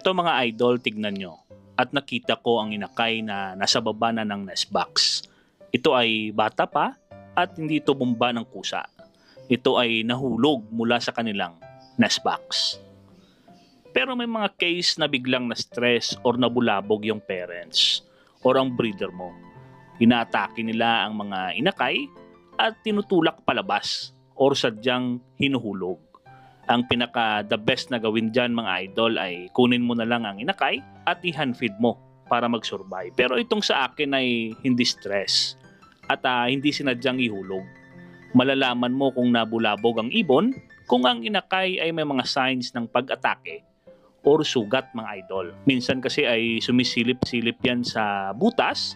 Eto mga idol, tignan nyo. At nakita ko ang inakay na nasa baba na ng nest box. Ito ay bata pa at hindi ito bumba ng kusa. Ito ay nahulog mula sa kanilang nest box. Pero may mga case na biglang na-stress or nabulabog yung parents or ang breeder mo. Inaatake nila ang mga inakay at tinutulak palabas or sadyang hinuhulog. Ang pinaka the best na gawin dyan mga idol ay kunin mo na lang ang inakay at i-hand feed mo para mag-survive. Pero itong sa akin ay hindi stress at ah, hindi sinadyang ihulog. Malalaman mo kung nabulabog ang ibon kung ang inakay ay may mga signs ng pag-atake or sugat mga idol. Minsan kasi ay sumisilip-silip yan sa butas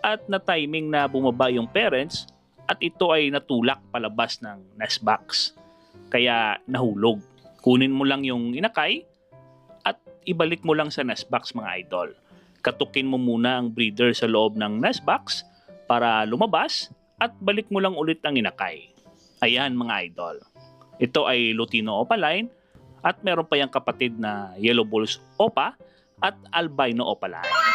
at na timing na bumaba yung parents at ito ay natulak palabas ng nest box. Kaya nahulog. Kunin mo lang yung inakay at ibalik mo lang sa nest box mga idol. Katukin mo muna ang breeder sa loob ng nest box para lumabas at balik mo lang ulit ang inakay. Ayan mga idol. Ito ay Lutino Opaline at meron pa yung kapatid na Yellow Bulls Opa at Albino Opaline.